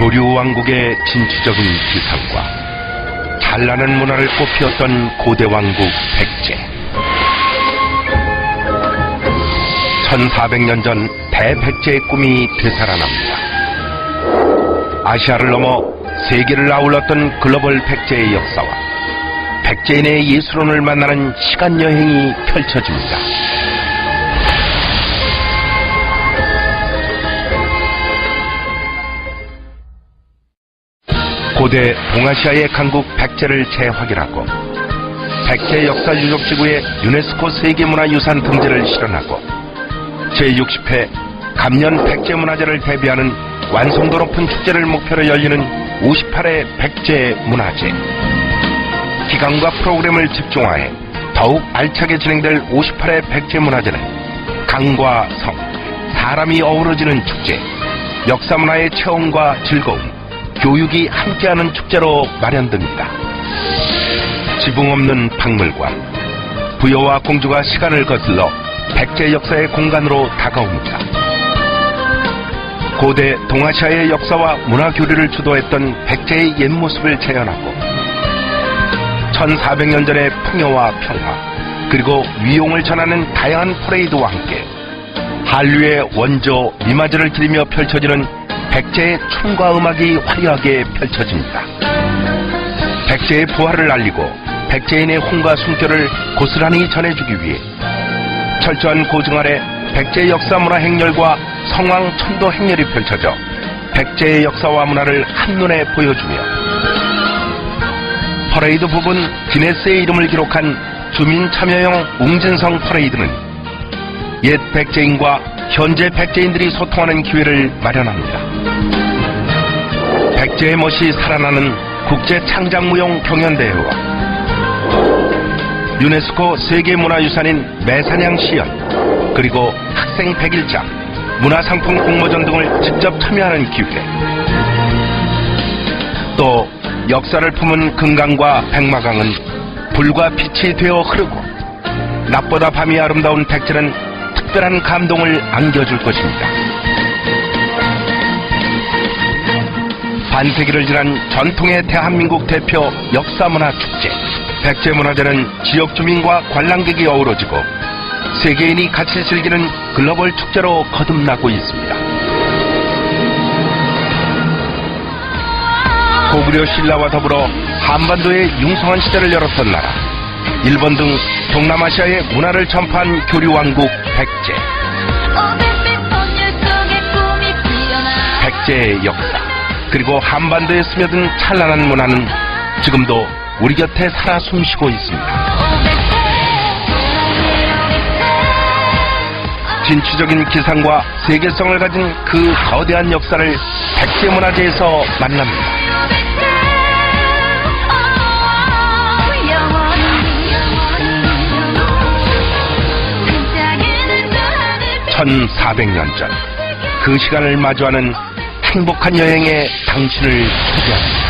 교류 왕국의 진취적인 기상과 찬란한 문화를 꽃피웠던 고대 왕국 백제. 1400년 전 대백제의 꿈이 되살아납니다. 아시아를 넘어 세계를 아울렀던 글로벌 백제의 역사와 백제인의 예술원을 만나는 시간 여행이 펼쳐집니다. 고대 동아시아의 강국 백제를 재확인하고 백제 역사 유적 지구의 유네스코 세계문화유산 등재를 실현하고 제60회 감년 백제문화제를 대비하는 완성도 높은 축제를 목표로 열리는 58회 백제문화제. 기간과 프로그램을 집중화해 더욱 알차게 진행될 58회 백제문화제는 강과 성, 사람이 어우러지는 축제, 역사문화의 체험과 즐거움, 교육이 함께하는 축제로 마련됩니다. 지붕 없는 박물관, 부여와 공주가 시간을 거슬러 백제 역사의 공간으로 다가옵니다. 고대 동아시아의 역사와 문화 교류를 주도했던 백제의 옛 모습을 재현하고 1400년 전의 풍요와 평화 그리고 위용을 전하는 다양한 퍼레이드와 함께 한류의 원조 미마즈를 기리며 펼쳐지는 백제의 춤과 음악이 화려하게 펼쳐집니다. 백제의 부활을 알리고 백제인의 홍과 숨결을 고스란히 전해주기 위해 철저한 고증 아래 백제 역사 문화 행렬과 성황 천도 행렬이 펼쳐져 백제의 역사와 문화를 한눈에 보여주며 퍼레이드 부분 기네스의 이름을 기록한 주민 참여형 웅진성 퍼레이드는 옛 백제인과 현재 백제인들이 소통하는 기회를 마련합니다. 백제의 멋이 살아나는 국제 창작무용 경연대회와 유네스코 세계문화유산인 매사냥 시연 그리고 학생 백일장 문화상품 공모전 등을 직접 참여하는 기회 또 역사를 품은 금강과 백마강은 불과 빛이 되어 흐르고 낮보다 밤이 아름다운 백제는 특별한 감동을 안겨줄 것입니다. 반세기를 지난 전통의 대한민국 대표 역사문화 축제 백제문화제는 지역 주민과 관람객이 어우러지고 세계인이 같이 즐기는 글로벌 축제로 거듭나고 있습니다. 고구려 신라와 더불어 한반도의 융성한 시대를 열었던 나라 일본 등 동남아시아의 문화를 전파한 교류왕국 백제 백제의 역사 그리고 한반도에 스며든 찬란한 문화는 지금도 우리 곁에 살아 숨쉬고 있습니다. 진취적인 기상과 세계성을 가진 그 거대한 역사를 백제문화제에서 만납니다. 1400년 전 그 시간을 마주하는 행복한 여행에 당신을 초대합니다.